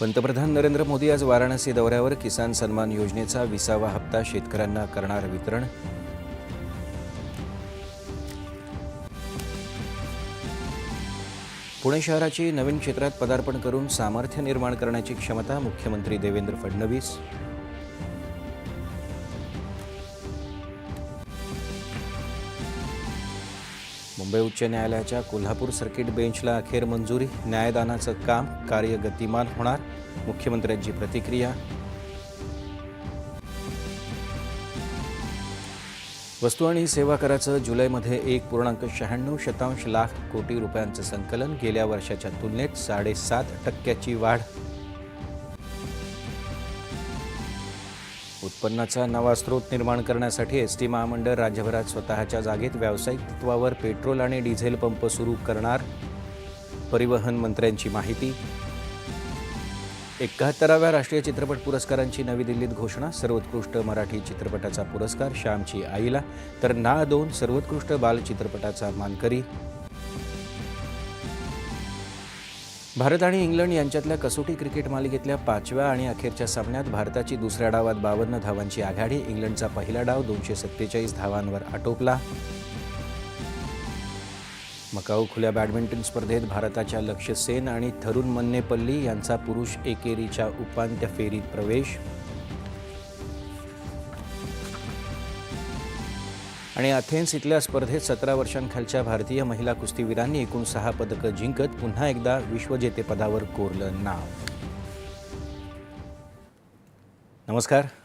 पंतप्रधान नरेंद्र मोदी आज वाराणसी दौऱ्यावर किसान सन्मान योजनेचा विसावा हप्ता शेतकऱ्यांना करणार वितरण. पुणे शहराची नवीन क्षेत्रात पदार्पण करून सामर्थ्य निर्माण करण्याची क्षमता मुख्यमंत्री देवेंद्र फडणवीस. मुंबई उच्च न्यायालयाच्या कोल्हापूर सर्किट बेंचला अखेर मंजुरी. न्यायदानाचं काम कार्य गतिमान होणार मुख्यमंत्र्यांची प्रतिक्रिया. वस्तू आणि सेवा कराचं जुलैमध्ये एक पूर्णांक शहाण्णव शतांश लाख कोटी रुपयांचं संकलन गेल्या वर्षाच्या तुलनेत साडेसात टक्क्याची वाढ. उत्पन्नाचा नवा स्रोत निर्माण करण्यासाठी एस टी महामंडळ राज्यभरात स्वतःच्या जागेत व्यावसायिक तत्वावर पेट्रोल आणि डिझेल पंप सुरू करणार परिवहन मंत्र्यांची माहिती. एकाहत्तराव्या राष्ट्रीय चित्रपट पुरस्कारांची नवी दिल्लीत घोषणा सर्वोत्कृष्ट मराठी चित्रपटाचा पुरस्कार श्यामची आईला तर ना दोन सर्वोत्कृष्ट बालचित्रपटाचा मानकरी. भारत आणि इंग्लंड यांच्यातल्या कसोटी क्रिकेट मालिकेतल्या पाचव्या आणि अखेरच्या सामन्यात भारताची दुसऱ्या डावात बावन्न धावांची आघाडी इंग्लंडचा पहिला डाव दोनशे सत्तेचाळीस धावांवर आटोपला. मकाऊ खुल्या बॅडमिंटन स्पर्धेत भारताच्या लक्ष्य सेन आणि थरुण मन्नेपल्ली यांचा पुरुष एकेरीच्या उपांत्य फेरीत प्रवेश. आणि अथेन्स इथल्या स्पर्धेत सतरा वर्षांखालच्या भारतीय महिला कुस्तीवीरांनी एकूण सहा पदकं जिंकत पुन्हा एकदा विश्वजेतेपदावर कोरलं नाव. नमस्कार.